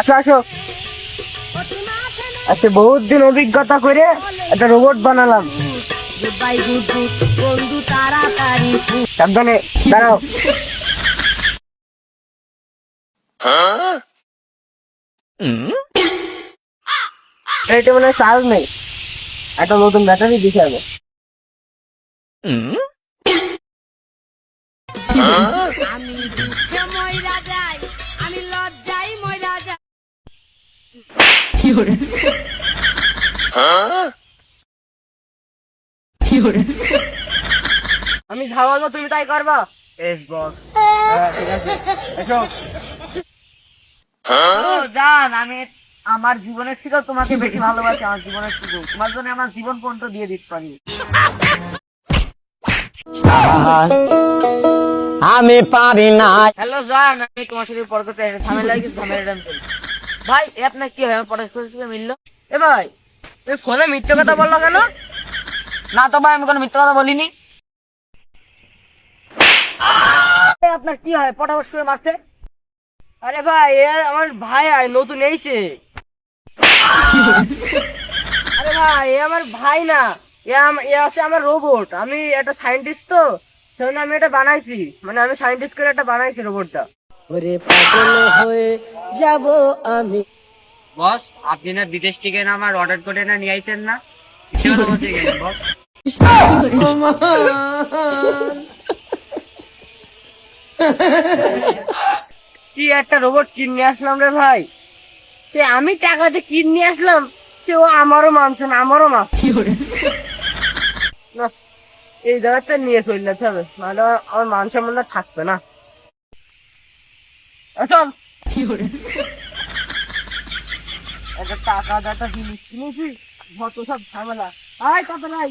আসো আসো। আচ্ছা বহুত দিন অভিজ্ঞতা করে একটা রোবট বানালাম। সাবধানে দাঁড়াও। এটা মানে চার্জ নেই। একটা নতুন ব্যাটারি দিতে হবে আমি আমি যা বলব তুমি তাই করবা? এস বস ঠিক আছে। এসো। ও, জান আমি আমার জীবনের থেকেও তোমাকে বেশি ভালোবাসি আমার জীবনের থেকেও তোমার জন্য আমার জীবন পর্যন্ত দিয়ে দিতে পারি আমি পারি না। হ্যালো জান আমি তোমার সাথে পর করতে ঝামেলা হয়ে ঝামেলা ভাই এ আপনার কি হয়? আমার পড়াশোনার সাথে মিললো? এ ভাই তুমি ফোনে মিথ্যে কথা বলল কেন? না তো ভাই আমি কোনো মিথ্যা কথা বলিনি। আপনার কি হয়? পটাপট করে মারছে। আরে ভাই এ আমার ভাই আয় নতুন এইছে আরে ভাই এ আমার ভাই না। এ আছে আমার রোবট আমি একটা সায়েন্টিস্ট তো সেজন্য আমি এটা বানাইছি। মানে আমি সায়েন্টিস্ট করে একটা বানাইছি রোবটটা ওরে পাগল হয়ে যাব আমি। বস আপনি না বিদেশ থেকে না আমার অর্ডার করে না নিয়ে আইছেন না? বস। কি একটা রোবট কিনে আসলাম রে ভাই? সে আমি টাকাতে কিনে আসলাম সে ও আমারও মানছে না আমারও মাছ না এই জায়গাটা নিয়ে চলে যেতে হবে নাহলে আমার মান সম্মান থাকবে না। চল। একটা টাকা দাটা জিনিস কিনেছি। যত সব ঝামেলা। আয় কত নাই।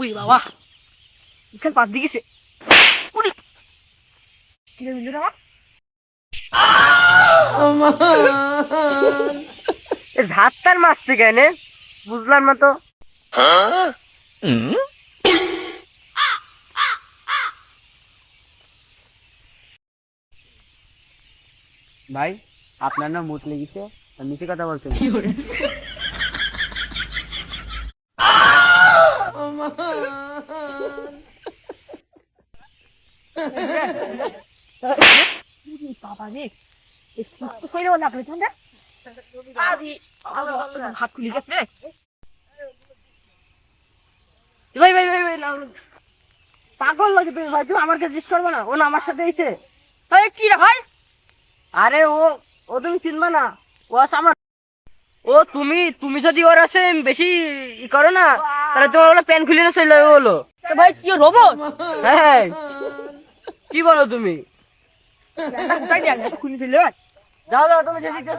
উই বাবা। বিশাল পাত দিয়ে গেছে। উড়ি। কি রে মিললো রে আমার? এ থেকে এনে বুঝলাম না তো। ভাই আপনার না মুট লেগেছে নিচে কথা বলছেন বাবা রে শরীরে বলে আপনি ঠান্ডা হাত খুলে গেছে ভাই ভাই ভাই ভাই পাগল লাগে তুমি? ভাই তুমি আমার কাছে জিজ্ঞেস করবে না ও না আমার সাথে এসে কি রে ভাই? আরে ও ও তুমি চিনবা না ও আছে আমার। ও তুমি তুমি যদি ওর আছে বেশি ই করো না তাহলে তোমার ওগুলো প্যান খুলে না চলে বলো। ভাই কি রোবট হ্যাঁ কি বলো তুমি? কোথায় দিয়ে আনবে? খুলে চলে যাবে? যাও যাও তুমি যেদিকে